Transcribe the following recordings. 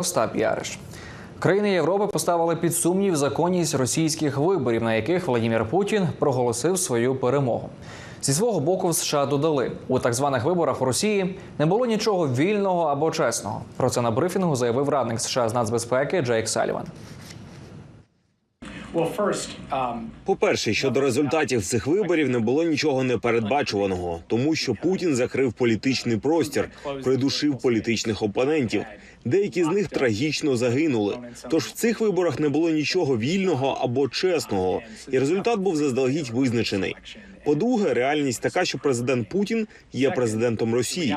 Остап Яриш. Країни Європи поставили під сумнів законність російських виборів, на яких Владімір Путін проголосив свою перемогу. Зі свого боку, в США додали у так званих виборах у Росії не було нічого вільного або чесного. Про це на брифінгу заявив радник США з нацбезпеки Джейк Саліван. Um, По-перше, щодо результатів цих виборів не було нічого непередбачуваного, тому що Путін закрив політичний простір, придушив політичних опонентів. Деякі з них трагічно загинули. Тож в цих виборах не було нічого вільного або чесного, і результат був заздалегідь визначений. По-друге, реальність така, що президент Путін є президентом Росії,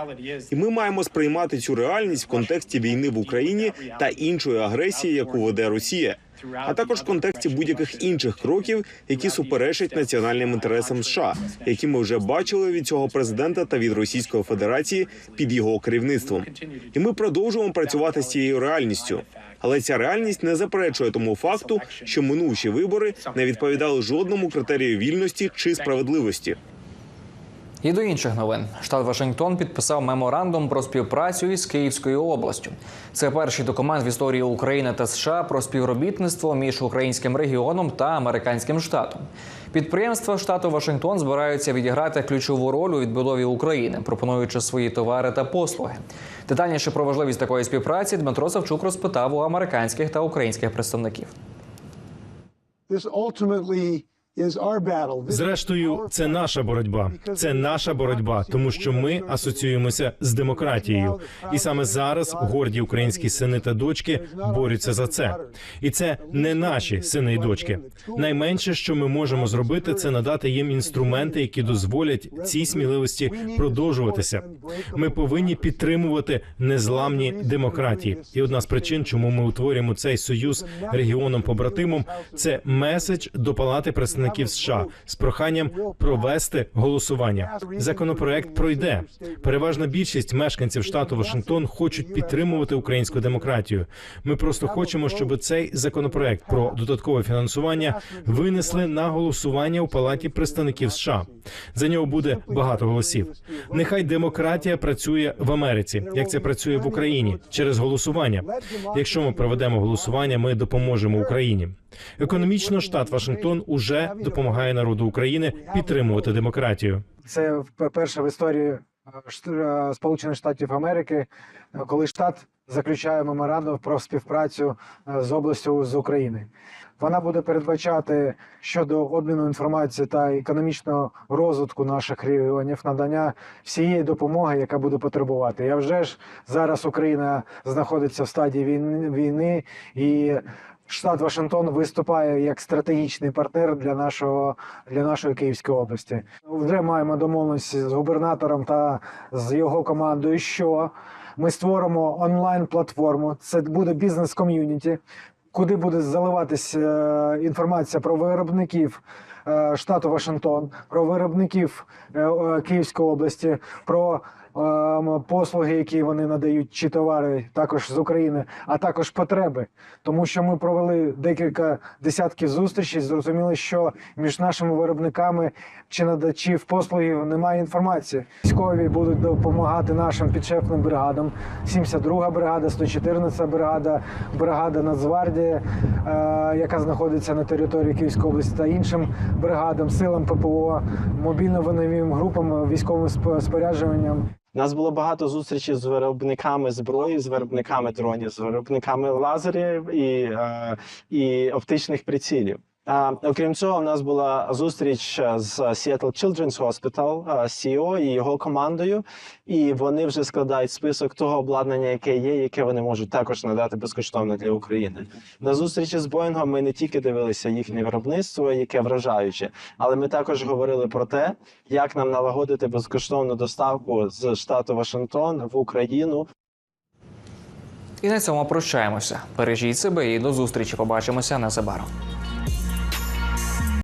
і ми маємо сприймати цю реальність в контексті війни в Україні та іншої агресії, яку веде Росія а також в контексті будь-яких інших кроків, які суперечать національним інтересам США, які ми вже бачили від цього президента та від Російської Федерації під його керівництвом. І ми продовжуємо працювати з цією реальністю. Але ця реальність не заперечує тому факту, що минувші вибори не відповідали жодному критерію вільності чи справедливості. І до інших новин штат Вашингтон підписав меморандум про співпрацю із Київською областю. Це перший документ в історії України та США про співробітництво між українським регіоном та американським штатом. Підприємства штату Вашингтон збираються відіграти ключову роль у відбудові України, пропонуючи свої товари та послуги. Детальніше про важливість такої співпраці Дмитро Савчук розпитав у американських та українських представників. This ultimately Зрештою, це наша боротьба. Це наша боротьба, тому що ми асоціюємося з демократією, і саме зараз горді українські сини та дочки борються за це. І це не наші сини і дочки. Найменше, що ми можемо зробити, це надати їм інструменти, які дозволять цій сміливості продовжуватися. Ми повинні підтримувати незламні демократії. І одна з причин, чому ми утворюємо цей союз регіоном побратимом, це меседж до палати представників США з проханням провести голосування. Законопроект пройде. Переважна більшість мешканців штату Вашингтон хочуть підтримувати українську демократію. Ми просто хочемо, щоб цей законопроект про додаткове фінансування винесли на голосування у палаті представників США. За нього буде багато голосів. Нехай демократія працює в Америці, як це працює в Україні через голосування. Якщо ми проведемо голосування, ми допоможемо Україні. Економічно штат Вашингтон уже допомагає народу України підтримувати демократію. Це вперше в історії е, е, Сполучених Штатів Америки, е, коли штат заключає меморандум про співпрацю з областю з України. Вона буде передбачати щодо обміну інформації та економічного розвитку наших регіонів, надання всієї допомоги, яка буде потребувати. Я вже ж зараз Україна знаходиться в стадії війни, війни і. Штат Вашингтон виступає як стратегічний партнер для нашого для нашої Київської області. Вже маємо домовленості з губернатором та з його командою, що ми створимо онлайн платформу. Це буде бізнес-ком'юніті, куди буде заливатись е, інформація про виробників е, штату Вашингтон, про виробників е, Київської області, про послуги, які вони надають, чи товари також з України, а також потреби. Тому що ми провели декілька десятків зустрічей, зрозуміли, що між нашими виробниками чи надачів послугів немає інформації. Військові будуть допомагати нашим підшефним бригадам. 72 бригада, 114 бригада, бригада Нацгвардії, е, яка знаходиться на території Київської області, та іншим бригадам, силам ППО, мобільно-виновим групам, військовим сп- спорядженням. У нас було багато зустрічей з виробниками зброї, з виробниками дронів, з виробниками лазерів і, е, і оптичних прицілів. Окрім цього, у нас була зустріч з Seattle Children's Hospital, е, CEO і його командою, і вони вже складають список того обладнання, яке є, яке вони можуть також надати безкоштовно для України. На зустрічі з Боїнгом ми не тільки дивилися їхнє виробництво, яке вражаюче, але ми також говорили про те, як нам налагодити безкоштовну доставку з штату Вашингтон в Україну І на цьому прощаємося. Бережіть себе і до зустрічі. Побачимося незабаром.